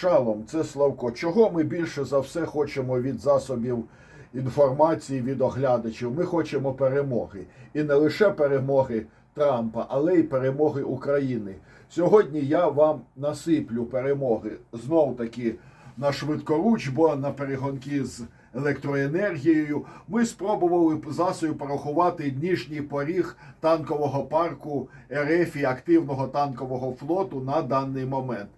Шалом, це Славко. Чого ми більше за все хочемо від засобів інформації, від оглядачів? Ми хочемо перемоги. І не лише перемоги Трампа, але й перемоги України. Сьогодні я вам насиплю перемоги знов таки на швидкоруч, бо на перегонки з електроенергією ми спробували засою порахувати нижній поріг танкового парку РФ і активного танкового флоту на даний момент.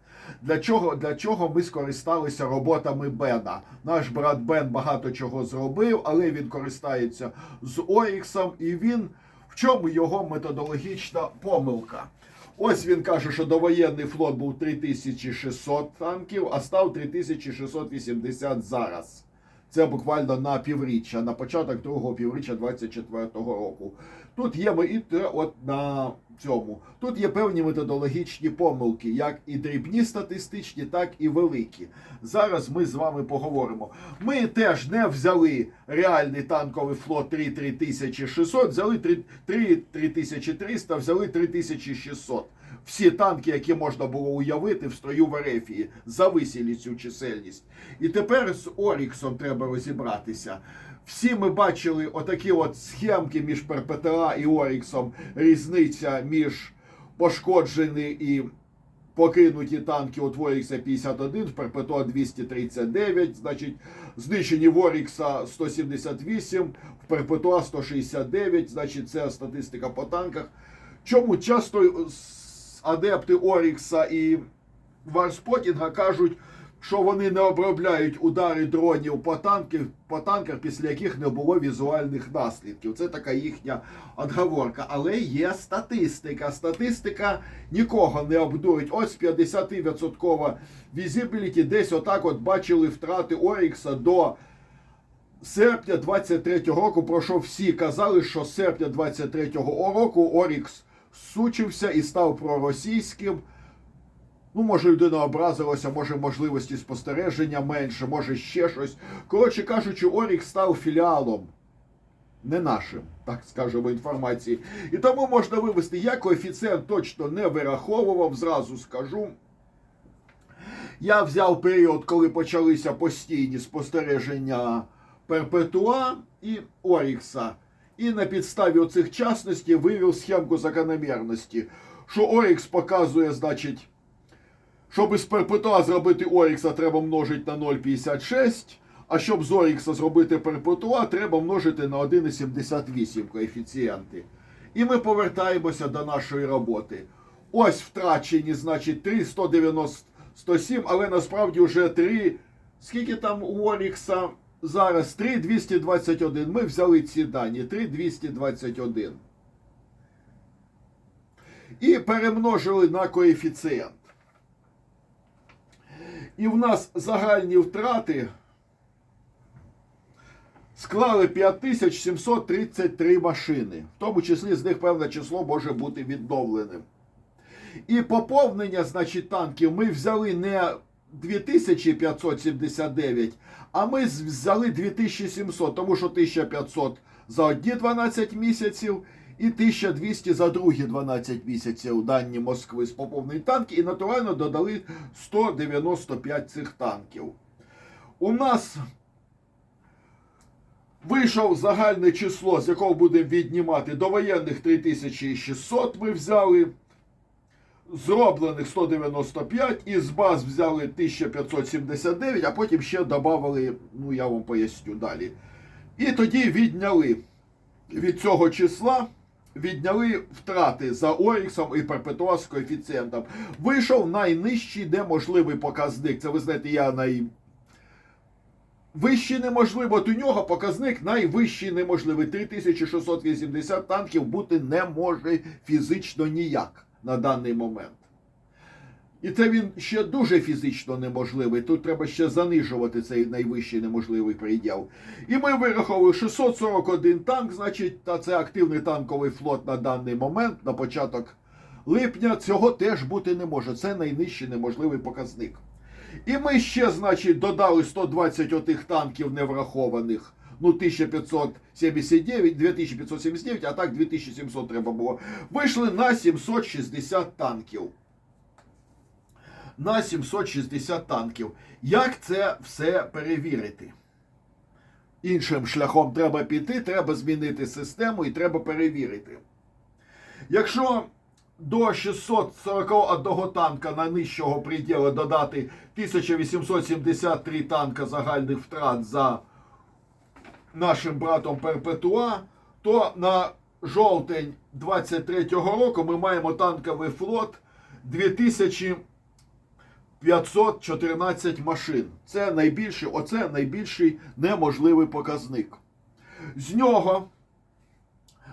Для чого, для чого ми скористалися роботами Бена? Наш брат Бен багато чого зробив, але він користається з Оріксом, і він в чому його методологічна помилка? Ось він каже, що довоєнний флот був 3600 танків, а став 3680 зараз. Це буквально на півріччя, на початок другого півріччя 24-го року. Тут є ми і от на цьому. Тут є певні методологічні помилки, як і дрібні статистичні, так і великі. Зараз ми з вами поговоримо. Ми теж не взяли реальний танковий флот 3 3600, взяли 3 3 3300, взяли 3600. Всі танки, які можна було уявити в строю в Ерефії, зависіли цю чисельність. І тепер з Оріксом треба розібратися. Всі ми бачили отакі от схемки між ПРПТА і Оріксом, різниця між пошкоджені і покинуті танки от Ворікса 51, в ПРПТА 239, значить, знищені в Орікса 178, в ПРПТА 169, значить, це статистика по танках. Чому часто адепти Орікса і Варспотінга кажуть, що вони не обробляють удари дронів по танках, по танках, після яких не було візуальних наслідків. Це така їхня отговорка. Але є статистика. Статистика нікого не обдурить. Ось 50% візибіліті. Десь отак от бачили втрати Орікса до. Серпня 23-го року, про що всі казали, що з серпня 23-го року Орікс сучився і став проросійським. Ну, може, людина образилася, може можливості спостереження менше, може ще щось. Коротше кажучи, Орік став філіалом. Не нашим, так скажемо, інформації. І тому можна вивести. Я коефіцієнт точно не вираховував, зразу скажу. Я взяв період, коли почалися постійні спостереження Перпетуа і Орікса. І на підставі оцих частностей вивів схемку закономірності, що Орікс показує, значить. Щоб із перпетуа зробити Орікса, треба множити на 0,56, а щоб з Орікса зробити перпетуа, треба множити на 1,78 коефіцієнти. І ми повертаємося до нашої роботи. Ось втрачені, значить, 3,197, але насправді вже 3. Скільки там у Орікса зараз? 3,221. Ми взяли ці дані. 3,221. І перемножили на коефіцієнт. І в нас загальні втрати склали 5733 машини. В тому числі з них певне число може бути відновленим. І поповнення, значить, танків ми взяли не 2579, а ми взяли 2700, тому що 1500 за одні 12 місяців і 1200 за другі 12 місяців дані Москви з поповнень танків, і натурально додали 195 цих танків. У нас вийшов загальне число, з якого будемо віднімати довоєнних 3600 ми взяли. Зроблених 195, із баз взяли 1579, а потім ще додали, ну я вам поясню далі. І тоді відняли від цього числа відняли втрати за Оріксом і Перпетуа з коефіцієнтом. Вийшов найнижчий неможливий показник. Це ви знаєте, я най. Вищий неможливо, от у нього показник найвищий неможливий. 3680 танків бути не може фізично ніяк на даний момент. І це він ще дуже фізично неможливий. Тут треба ще занижувати цей найвищий неможливий приділ. І ми вираховували 641 танк, значить, та це активний танковий флот на даний момент, на початок липня. Цього теж бути не може. Це найнижчий неможливий показник. І ми ще, значить, додали 120 отих танків неврахованих. Ну, 1579, 2579, а так 2700 треба було. Вийшли на 760 танків. на 760 танків. Як це все перевірити? Іншим шляхом треба піти, треба змінити систему і треба перевірити. Якщо до 641 танка на нижчого приділу додати 1873 танка загальних втрат за нашим братом Перпетуа, то на жовтень 23-го року ми маємо танковий флот 2514 машин. Це найбільший, оце найбільший неможливий показник. З нього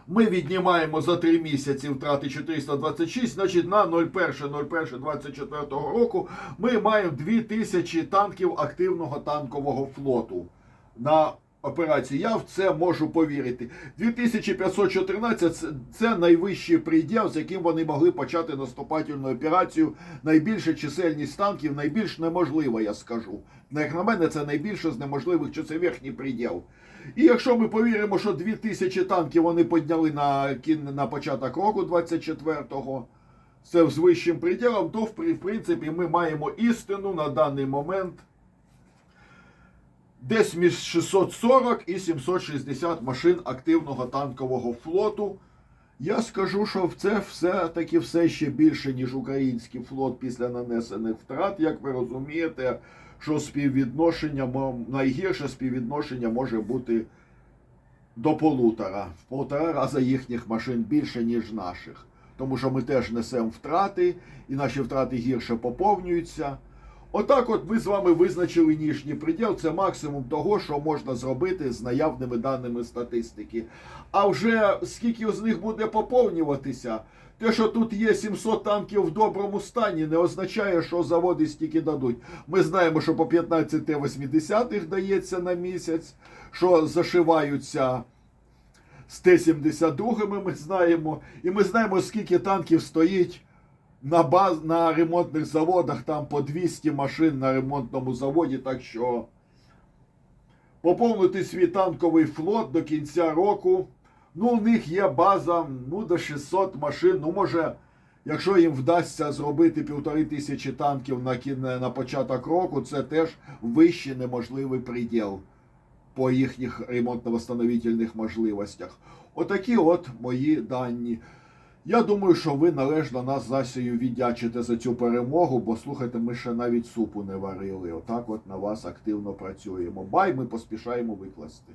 ми віднімаємо за 3 місяці втрати 426, значить на 01.01.24 року ми маємо 2000 танків активного танкового флоту на операції. Я в це можу повірити. 2514 це- найвищий приділ, з яким вони могли почати наступательну операцію. Найбільша чисельність танків, найбільш неможлива, я скажу. Ну, Як на мене, це найбільше з неможливих, що це верхній приділ. І якщо ми повіримо, що 2000 танків вони підняли на, на початок року 24-го, це з вищим приділом, то в принципі ми маємо істину на даний момент десь між 640 і 760 машин активного танкового флоту. Я скажу, що це все-таки все ще більше, ніж український флот після нанесених втрат. Як ви розумієте, що співвідношення, найгірше співвідношення може бути до полутора. В полтора рази їхніх машин більше, ніж наших. Тому що ми теж несемо втрати, і наші втрати гірше поповнюються. Отак, от ми з вами визначили ніжній приділ. Це максимум того, що можна зробити з наявними даними статистики. А вже скільки з них буде поповнюватися, те, що тут є 700 танків в доброму стані, не означає, що заводи стільки дадуть. Ми знаємо, що по 15 Т-80 дається на місяць, що зашиваються з Т-72 ми знаємо. І ми знаємо, скільки танків стоїть на баз на ремонтних заводах, там по 200 машин на ремонтному заводі. Так що поповнити свій танковий флот до кінця року. Ну, у них є база ну, до 600 машин. Ну, може, якщо їм вдасться зробити півтори тисячі танків на, на початок року, це теж вищий неможливий приділ по їхніх ремонтно-восстановительних можливостях. Отакі от мої дані. Я думаю, що ви належно нас засію віддячите за цю перемогу, бо слухайте, ми ще навіть супу не варили. Отак от на вас активно працюємо. Бай, ми поспішаємо викласти.